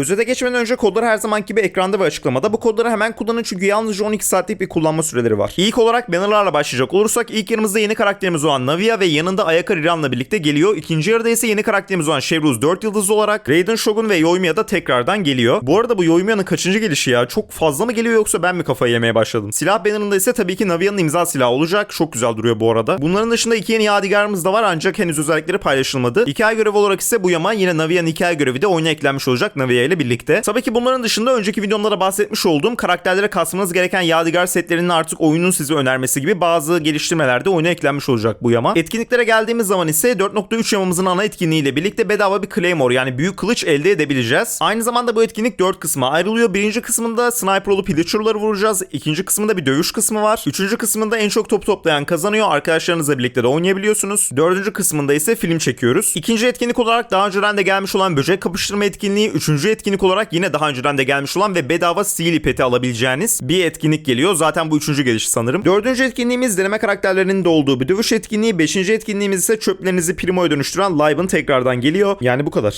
Özete geçmeden önce kodlar her zaman gibi ekranda ve açıklamada. Bu kodları hemen kullanın çünkü yalnızca 12 saatlik bir kullanma süreleri var. İlk olarak bannerlarla başlayacak olursak ilk yarımızda yeni karakterimiz olan Navia ve yanında Ayaka Riran'la birlikte geliyor. İkinci yarıda ise yeni karakterimiz olan Shevruz 4 yıldızlı olarak Raiden Shogun ve Yoimiya da tekrardan geliyor. Bu arada bu Yoimiya'nın kaçıncı gelişi ya? Çok fazla mı geliyor yoksa ben mi kafayı yemeye başladım? Silah bannerında ise tabii ki Navia'nın imza silahı olacak. Çok güzel duruyor bu arada. Bunların dışında iki yeni yadigarımız da var ancak henüz özellikleri paylaşılmadı. Hikaye görevi olarak ise bu yama yine Navia'nın hikaye görevi de oyuna eklenmiş olacak Navia ile birlikte. Tabii ki bunların dışında önceki videomda bahsetmiş olduğum karakterlere kasmanız gereken yadigar setlerinin artık oyunun size önermesi gibi bazı geliştirmeler de oyuna eklenmiş olacak bu yama. Etkinliklere geldiğimiz zaman ise 4.3 yamamızın ana etkinliğiyle birlikte bedava bir Claymore yani büyük kılıç elde edebileceğiz. Aynı zamanda bu etkinlik 4 kısma ayrılıyor. Birinci kısmında sniper olup Pillager'ları vuracağız. İkinci kısmında bir dövüş kısmı var. Üçüncü kısmında en çok top toplayan kazanıyor. Arkadaşlarınızla birlikte de oynayabiliyorsunuz. Dördüncü kısmında ise film çekiyoruz. İkinci etkinlik olarak daha önceden de gelmiş olan böcek kapıştırma etkinliği. Üçüncü etkinlik olarak yine daha önceden de gelmiş olan ve bedava Steel ipeti alabileceğiniz bir etkinlik geliyor. Zaten bu üçüncü geliş sanırım. Dördüncü etkinliğimiz deneme karakterlerinin de olduğu bir dövüş etkinliği. Beşinci etkinliğimiz ise çöplerinizi Primo'ya dönüştüren Live'ın tekrardan geliyor. Yani bu kadar.